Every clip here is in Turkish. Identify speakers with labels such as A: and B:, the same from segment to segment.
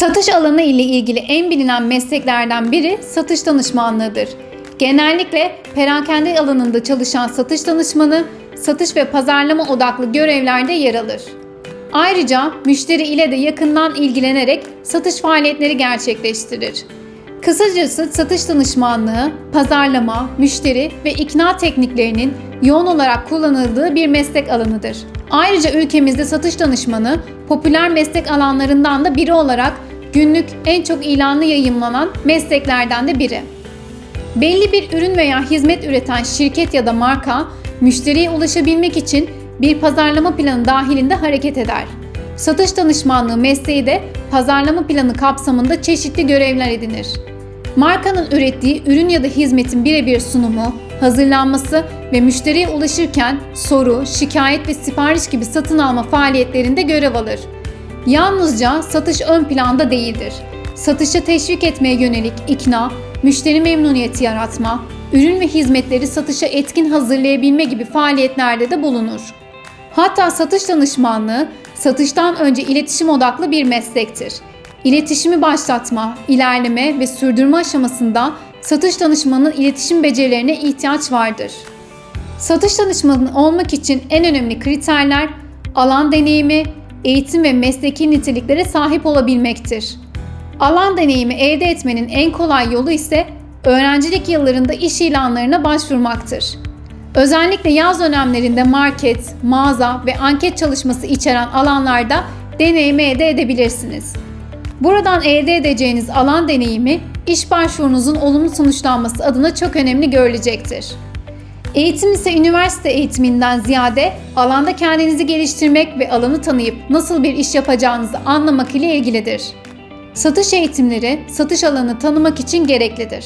A: Satış alanı ile ilgili en bilinen mesleklerden biri satış danışmanlığıdır. Genellikle perakende alanında çalışan satış danışmanı, satış ve pazarlama odaklı görevlerde yer alır. Ayrıca müşteri ile de yakından ilgilenerek satış faaliyetleri gerçekleştirir. Kısacası satış danışmanlığı, pazarlama, müşteri ve ikna tekniklerinin yoğun olarak kullanıldığı bir meslek alanıdır. Ayrıca ülkemizde satış danışmanı popüler meslek alanlarından da biri olarak günlük en çok ilanlı yayımlanan mesleklerden de biri. Belli bir ürün veya hizmet üreten şirket ya da marka müşteriye ulaşabilmek için bir pazarlama planı dahilinde hareket eder. Satış danışmanlığı mesleği de pazarlama planı kapsamında çeşitli görevler edinir. Markanın ürettiği ürün ya da hizmetin birebir sunumu, hazırlanması ve müşteriye ulaşırken soru, şikayet ve sipariş gibi satın alma faaliyetlerinde görev alır. Yalnızca satış ön planda değildir. Satışa teşvik etmeye yönelik ikna, müşteri memnuniyeti yaratma, ürün ve hizmetleri satışa etkin hazırlayabilme gibi faaliyetlerde de bulunur. Hatta satış danışmanlığı satıştan önce iletişim odaklı bir meslektir. İletişimi başlatma, ilerleme ve sürdürme aşamasında satış danışmanının iletişim becerilerine ihtiyaç vardır. Satış danışmanı olmak için en önemli kriterler alan deneyimi, eğitim ve mesleki niteliklere sahip olabilmektir. Alan deneyimi elde etmenin en kolay yolu ise öğrencilik yıllarında iş ilanlarına başvurmaktır. Özellikle yaz dönemlerinde market, mağaza ve anket çalışması içeren alanlarda deneyimi elde edebilirsiniz. Buradan elde edeceğiniz alan deneyimi iş başvurunuzun olumlu sonuçlanması adına çok önemli görülecektir. Eğitim ise üniversite eğitiminden ziyade alanda kendinizi geliştirmek ve alanı tanıyıp nasıl bir iş yapacağınızı anlamak ile ilgilidir. Satış eğitimleri satış alanı tanımak için gereklidir.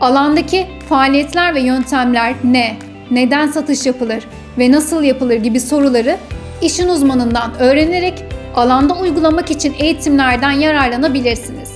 A: Alandaki faaliyetler ve yöntemler ne, neden satış yapılır ve nasıl yapılır gibi soruları işin uzmanından öğrenerek alanda uygulamak için eğitimlerden yararlanabilirsiniz.